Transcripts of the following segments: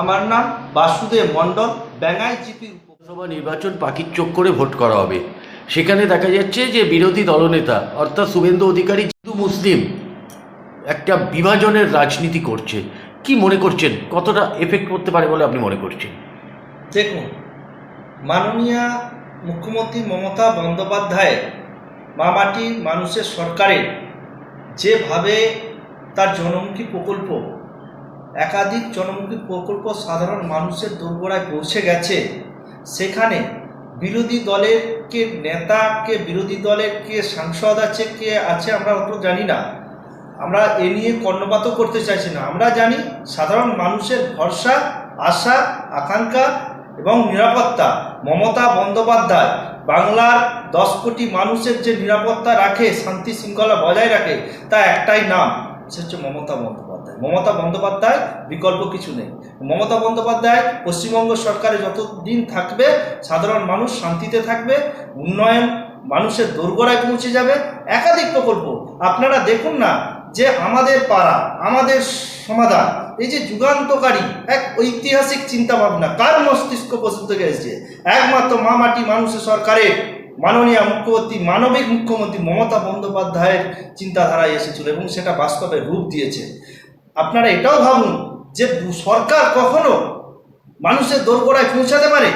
আমার নাম বাসুদেব মণ্ডল ব্যাঙ্গাই জিপির উপ লোকসভা নির্বাচন পাখির চোখ করে ভোট করা হবে। সেখানে দেখা যাচ্ছে যে বিরোধী দলনেতা অর্থাৎ শুভেন্দু অধিকারী হিন্দু মুসলিম একটা বিভাজনের রাজনীতি করছে। কি মনে করছেন? কতটা এফেক্ট করতে পারে বলে আপনি মনে করছেন? দেখুন মাননীয় মুখ্যমন্ত্রী মমতা বন্দ্যোপাধ্যায়ের মামাটি মানুষের সরকারের যেভাবে তার জনমুখী প্রকল্প একাধিক জনমুখী প্রকল্প সাধারণ মানুষের দোরগোড়ায় পৌঁছে গেছে। সেখানে বিরোধী দলের কে নেতা, কে বিরোধী দলের, কে সাংসদ আছে, কে আছে আমরা অত জানি না। আমরা এ নিয়ে কর্ণপাতও করতে চাইছি না। আমরা জানি সাধারণ মানুষের ভরসা, আশা, আকাঙ্ক্ষা এবং নিরাপত্তা। মমতা বন্দ্যোপাধ্যায় বাংলার দশ কোটি মানুষের যে নিরাপত্তা রাখে, শান্তি শৃঙ্খলা বজায় রাখে, তা একটাই নাম। সে হচ্ছে মমতা বন্দ্যোপাধ্যায়। মমতা বন্দ্যোপাধ্যায় বিকল্প কিছু নেই। মমতা বন্দ্যোপাধ্যায় পশ্চিমবঙ্গ সরকারে যতদিন থাকবে, সাধারণ মানুষ শান্তিতে থাকবে, উন্নয়ন, মানুষের দোরগোড়ায় পৌঁছে যাবে, একাধিক প্রকল্প। আপনারা দেখুন না যে আমাদের পাড়া, আমাদের সমাধান, এই যে যুগান্তকারী এক ঐতিহাসিক চিন্তা ভাবনা কার মস্তিষ্ক পর্যন্ত গেছে? একমাত্র মা মাটি মানুষের সরকারের। মাননীয় মুখ্যমন্ত্রী, মানবিক মুখ্যমন্ত্রী মমতা বন্দ্যোপাধ্যায়ের চিন্তাধারায় এসেছিল এবং সেটা বাস্তবে রূপ দিয়েছে। আপনারা এটাও ভাবুন যে সরকার কখনো মানুষের দোরগোড়ায় পৌঁছাতে পারে?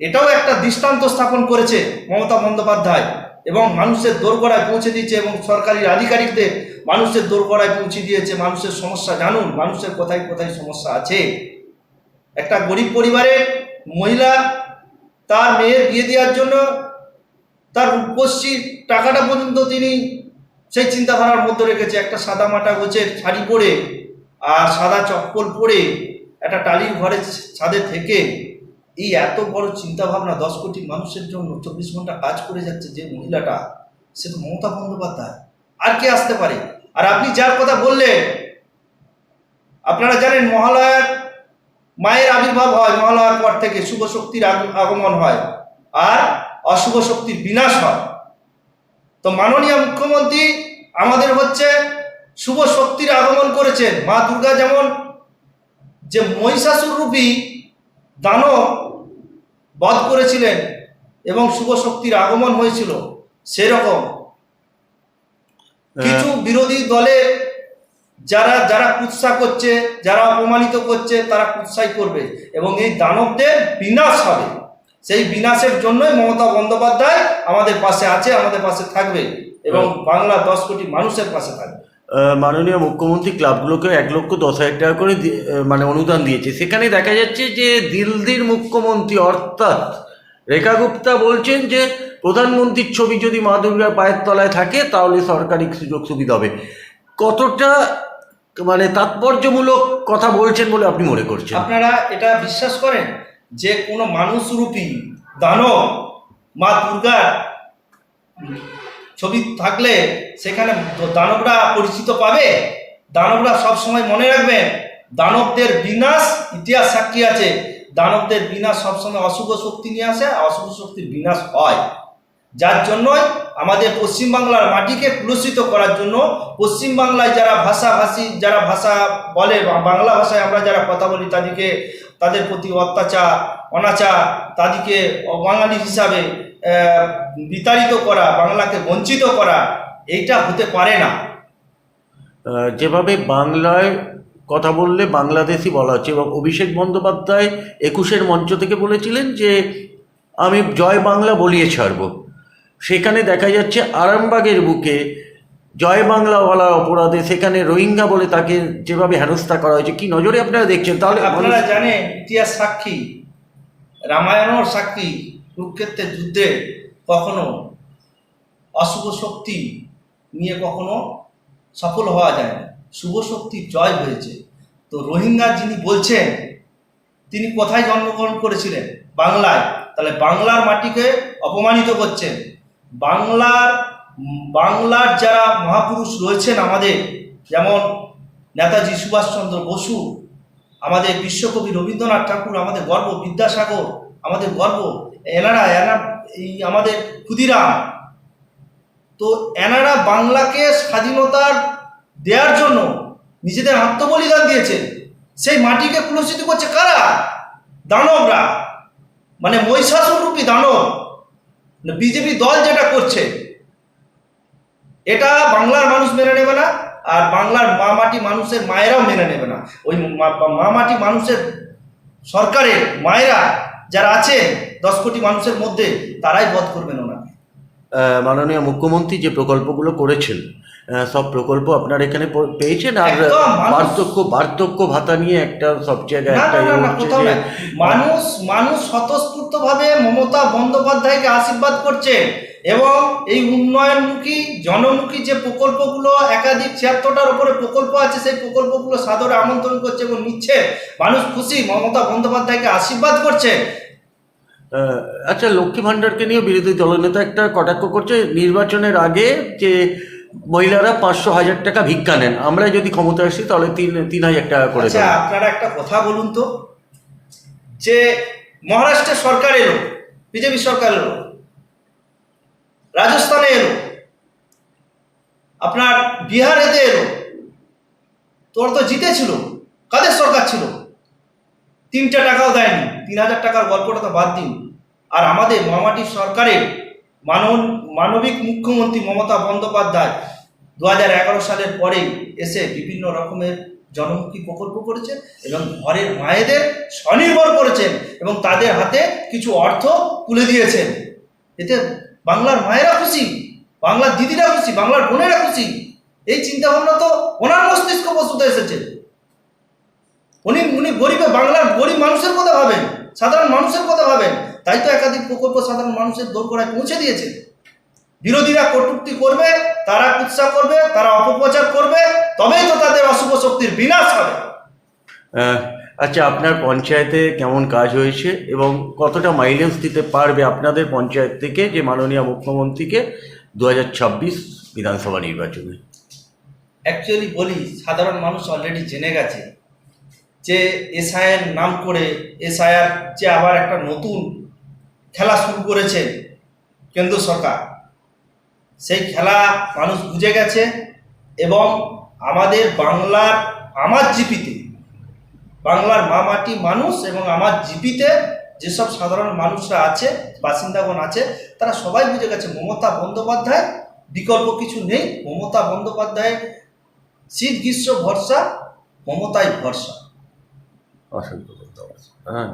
এটাও একটা দৃষ্টান্ত স্থাপন করেছে মমতা বন্দ্যোপাধ্যায় এবং মানুষের দোরগোড়ায় পৌঁছে দিয়েছে এবং সরকারি আধিকারিকদের মানুষের দোরগোড়ায় পৌঁছে দিয়েছে। মানুষের সমস্যা জানুন, মানুষের কোথায় কোথায় সমস্যা আছে? একটা গরিব পরিবারের মহিলা তার মেয়ের বিয়ে দেওয়ার জন্য তার রূপশ্রী টাকাটা পর্যন্ত তিনি সেই চিন্তাধারার মধ্যে রেখেছে। একটা সাদা মাটা গোছের শাড়ি পরে আর সাদা চপ্পল পরে একটা টালির ঘরে ছাদে থেকে এই এত বড় চিন্তা ভাবনা দশ কোটি মানুষের জন্য চব্বিশ ঘণ্টা কাজ করে যাচ্ছে যে মহিলাটা, সে তো মমতা বন্দ্যোপাধ্যায়। আর কে আসতে পারে? আর আপনি যার কথা বললেন, আপনারা জানেন মহালয়ার মায়ের আবির্ভাব হয়, মহালয়ার পর থেকে শুভ শক্তির আগমন হয়। আর অশুভ শক্তির বিনাশ হয়। তো মাননীয় মুখ্যমন্ত্রী আমাদের হচ্ছে শুভ শক্তির আগমন করেছেন। মা দুর্গা যেমন যে মহিষাসুর রূপী দানব বধ করেছিলেন এবং শুভ শক্তির আগমন হয়েছিল সেরকম। কিছু বিরোধী দলের যারা যারা কুৎসা করছে যারা অপমানিত করছে তারা কুৎসাই করবে এবং এই দানবদের বিনাশ হবে। সেই বিনাশের জন্যই মমতা বন্দ্যোপাধ্যায় আমাদের পাশে আছে আমাদের পাশে থাকবে এবং বাংলা দশ কোটি মানুষের পাশে থাকবে। মাননীয় মুখ্যমন্ত্রী ক্লাবগুলোকে এক লক্ষ দশ হাজার টাকা করে মানে অনুদান দিয়েছে। সেখানে দেখা যাচ্ছে যে দিল্লির মুখ্যমন্ত্রী অর্থাৎ রেখা গুপ্তা বলছেন যে প্রধানমন্ত্রীর ছবি যদি মা দুর্গার পায়ের তলায় থাকে তাহলে সরকারি সুযোগ সুবিধা হবে। কতটা মানে তাৎপর্যমূলক কথা বলছেন বলে আপনি মনে করছেন? আপনারা এটা বিশ্বাস করেন? যে কোনো মানুষরূপী দানব মা দুর্গার ছবি থাকলে সেখানে দানবরা পরিচিত পাবে। দানবরা সব সময় মনে রাখবেন, দানবদের বিনাশ ইতিহাস সাক্ষী আছে। দানবদের বিনাশ সবসময় অশুভ শক্তি নিয়ে আসে অশুভ শক্তির বিনাশ হয়। যার জন্যই আমাদের পশ্চিমবাংলার মাটিকে কুলসিত করার জন্য পশ্চিমবাংলায় যারা ভাষাভাষী, যারা ভাষা বলে বাংলা ভাষায় আমরা যারা কথা বলি, তাদেরকে, তাদের প্রতি অত্যাচার, অনাচার, তাদেরকে অবাঙালি হিসাবে বিতাড়িত করা, বাংলাকে বঞ্চিত করা, এইটা হতে পারে না। যেভাবে বাংলায় কথা বললে বাংলাদেশি বলা হচ্ছে, এবং অভিষেক বন্দ্যোপাধ্যায় একুশের মঞ্চ থেকে বলেছিলেন যে, আমি জয় বাংলা বলিয়ে ছাড়ব। সেখানে দেখা যাচ্ছে আরামবাগের বুকে জয় বাংলা বলা অপরাধে সেখানে রোহিঙ্গা বলে তাকে যেভাবে হেনস্থা করা হয়েছে কি নজরে আপনারা দেখছেন? তাহলে আপনারা জানেন ইতিহাস সাক্ষী রামায়ণর সাক্ষী কুরুক্ষেত্রের যুদ্ধে কখনো অশুভ শক্তি নিয়ে কখনো সফল হওয়া যায় না। শুভ শক্তি জয় হয়েছে। তো রোহিঙ্গা যিনি বলছেন তিনি কোথায় জন্মগ্রহণ করেছিলেন? বাংলায়। তাহলে বাংলার মাটিকে অপমানিত করছেন। বাংলার বাংলার যারা মহাপুরুষ রয়েছেন আমাদের, যেমন নেতাজি সুভাষচন্দ্র বসু, আমাদের বিশ্বকবি রবীন্দ্রনাথ ঠাকুর, আমাদের গর্ব বিদ্যাসাগর, আমাদের গর্ব এনারা এনারা এই আমাদের ক্ষুদিরাম। তো এনারা বাংলাকে স্বাধীনতার দেওয়ার জন্য নিজেদের আত্মবলিদান দিয়েছেন। সেই মাটিকে কুলসিত করছে কারা? দানবরা। মানে মহিষাসুর রূপী দানব। বিজেপি দল যেটা করছে, এটা বাংলার মানুষ মেনে নেবে না, আর বাংলার মা মাটি মানুষের মায়েরাও মেনে নেবে না। ওই মা- মাটি মানুষের সরকারের মায়েরা যারা আছে দশ কোটি মানুষের মধ্যে, তারাই বধ করবেন ওনাকে। মাননীয় মুখ্যমন্ত্রী যে প্রকল্পগুলো করেছেন সব প্রকল্প আপনার এখানে পেয়েছেন? আর বার্ধক্য বার্ধক্য ভাতা নিয়ে একটা সব জায়গায় একটা ইয়ে মানুষ মানুষ স্বতঃস্ফূর্ত ভাবে মমতা বন্দ্যোপাধ্যায়কে আশীর্বাদ করছে এবং এই উন্নয়নমুখী জনমুখী যে প্রকল্পগুলো একাধিক ছিয়াত্তরটার উপরে প্রকল্প আছে সেই প্রকল্পগুলো সাদরে আমন্ত্রণ করছে এবং নিচ্ছে। মানুষ খুশি মমতা বন্দ্যোপাধ্যায়কে আশীর্বাদ করছে। আচ্ছা লক্ষ্মী ভাণ্ডারকে নিয়ে বিরোধী দলনেতা একটা কটাক্ষ করছে। নির্বাচনের আগে যে মহিলারা পাঁচশো হাজার টাকা ভিক্ষা নেন। আমরা যদি ক্ষমতা আসি তাহলে তিন তিন হাজার টাকা করে আচ্ছা আপনারা একটা কথা বলুন তো। যে মহারাষ্ট্রের সরকার এলো বিজেপি সরকার এলো রাজস্থানে এলো আপনার বিহারেতে এলো তোর তো জিতেছিল কাদের সরকার ছিল? তিনটা টাকাও দেয়নি তিন হাজার টাকার গল্পটা তো বাদ দিন। আর আমাদের মামাটির সরকারের মানব, মানবিক মুখ্যমন্ত্রী মমতা বন্দ্যোপাধ্যায় দু হাজার এগারো সালের পরেই এসে বিভিন্ন রকমের জনমুখী প্রকল্প করেছেন এবং ঘরের মায়েদের স্বনির্ভর করেছেন এবং তাদের হাতে কিছু অর্থ তুলে দিয়েছেন। এতে বাংলার মায়েরা খুশি, বাংলার দিদিরা খুশি, বাংলার বোনেরা খুশি। এই চিন্তা ভাবনা তো ওনার মস্তিষ্ক বস্তুতে এসেছে। উনি উনি গরিবে, বাংলার গরিব মানুষের কথা ভাবেন। সাধারণ মানুষের কথা ভাবেন তাই তো একাধিক প্রকল্প সাধারণ মানুষের দোরগোড়ায় পৌঁছে দিয়েছে। বিরোধীরা কটূক্তি করবে তারা কুৎসা করবে তারা অপপ্রচার করবে তবেই তো তাদের অশুভ শক্তির বিনাশ হবে। আচ্ছা আপনার পঞ্চায়েতে কেমন কাজ হয়েছে এবং কতটা মাইলেজ দিতে পারবে আপনাদের পঞ্চায়েত থেকে যে মাননীয় মুখ্যমন্ত্রীকে দু বিধানসভা নির্বাচনে? অ্যাকচুয়ালি বলি সাধারণ মানুষ অলরেডি জেনে গেছে। যে এসআইয়ের নাম করে এসআইআর যে আবার একটা নতুন খেলা শুরু করেছে কেন্দ্র সরকার, সেই খেলা মানুষ বুঝে গেছে এবং আমাদের বাংলার, আমার জিপিতে, বাংলার মা মাটি মানুষ এবং আমার জিপিতে যেসব সাধারণ মানুষরা আছে, বাসিন্দাগণ আছে, তারা সবাই বুঝে গেছে মমতা বন্দ্যোপাধ্যায়, বিকল্প কিছু নেই, মমতা বন্দ্যোপাধ্যায়ের শীত গ্রীষ্ম ভরসা, মমতাই ভরসা। অসংখ্য ধন্যবাদ। হ্যাঁ।